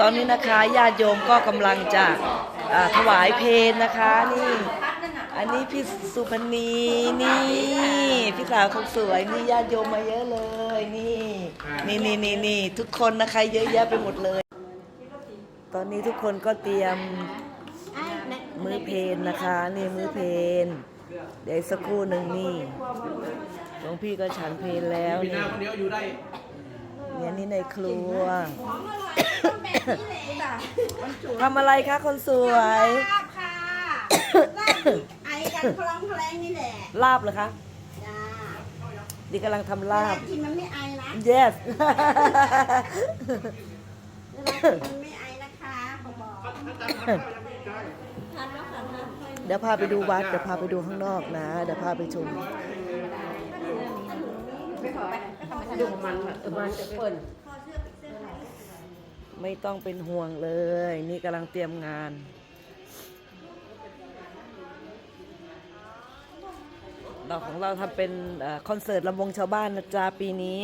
ตอนนี้นะคะญาติโยมก็กำลังจะอ่าถวายเพลงนะคะนี่อันนี้พี่สุพนีนี่พี่สาวคนสวยนี่ญาติโยมมาเยอะเลยนี่นี่นี่นี่นี่ทุกคนนะคะเยอะแยะไปหมดเลย ตอนนี้ทุกคนก็เตรียมมือเพลนนะคะนี่มือเพลนเดี๋ยวอีกสักครู่หนึ่งนี่หลวงพี่ก็ฉันเพลนแล้วพี่นี่นาคนเดียวอยู่ได้เนี่ยนี่ในครัว ทำอะไรคะคนสวย ลาบค่ะลาบไอกันพลังพลังนี่แหละลาบเหรอคะจ้าดีกำลังทำลาบ กินมันไม่ไอนะ yes เวลากินมันไม่ไอนะคะขอบอกเดี๋ยวพาไปดูวัด เดี๋ยวพาไปดูข้างนอกนะ เดี๋ยวพาไปชมดูมันเออมันจะเปิด ไม่ต้องเป็นห่วงเลย นี่กำลังเตรียมงานเราของเราทำเป็นอคอนเสิร์ตลำวงชาวบ้านนะจ๊ะปีนี้